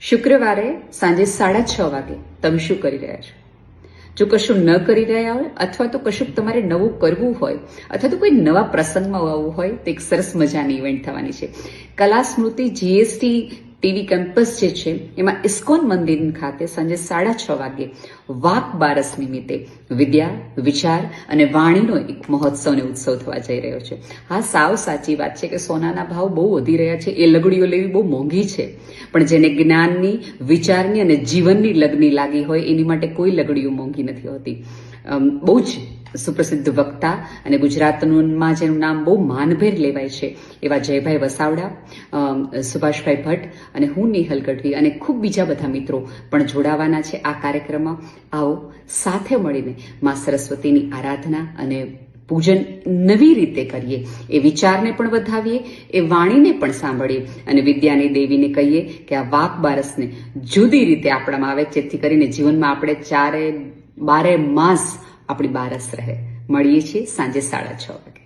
શુક્રવારે સાંજે સાડા છ વાગે તમે શું કરી રહ્યા છો? જો કશું ન કરી રહ્યા હોય અથવા તો કશુંક તમારે નવું કરવું હોય અથવા તો કોઈ નવા પ્રસંગમાં આવવું હોય તો એક સરસ મજાની ઇવેન્ટ થવાની છે. કલા સ્મૃતિ જીએસટી ટીવી કેમ્પસ જે છે, એમાં ઇસ્કોન મંદિર ખાતે સાંજે સાડા છ વાગે વાક બારસ નિમિત્તે વિદ્યા, વિચાર અને વાણીનો એક મહોત્સવ અને ઉત્સવ થવા જઈ રહ્યો છે. હા, સાવ સાચી વાત છે કે સોનાના ભાવ બહુ વધી રહ્યા છે. એ લગડીઓ લેવી બહુ મોંઘી છે. પણ જેને જ્ઞાનની, વિચારની અને જીવનની લગ્ની લાગી હોય, એની માટે કોઈ લગડીઓ મોંઘી નથી હોતી. બહુ જ સુપ્રસિદ્ધ વક્તા અને ગુજરાતમાં જેનું નામ બહુ માનભેર લેવાય છે. એવા જયભાઈ વસાવડા સુભાષભાઈ ભટ્ટ અને હું નિહલ ગઢવી અને ખૂબ બીજા બધા મિત્રો પણ જોડાવાના છે આ કાર્યક્રમમાં. આવો સાથે મળીને મા સરસ્વતીની આરાધના અને પૂજન નવી રીતે કરીએ. એ વિચારને પણ વધાવીએ, એ વાણીને પણ સાંભળીએ અને વિદ્યાની દેવીને કહીએ કે આ વાક બારસને જુદી રીતે આપણામાં આવે, જેથી કરીને જીવનમાં આપણે ચારે બારે માસ આપણી બારસ રહે. મળીએ છીએ સાંજે સાડા છ વાગે.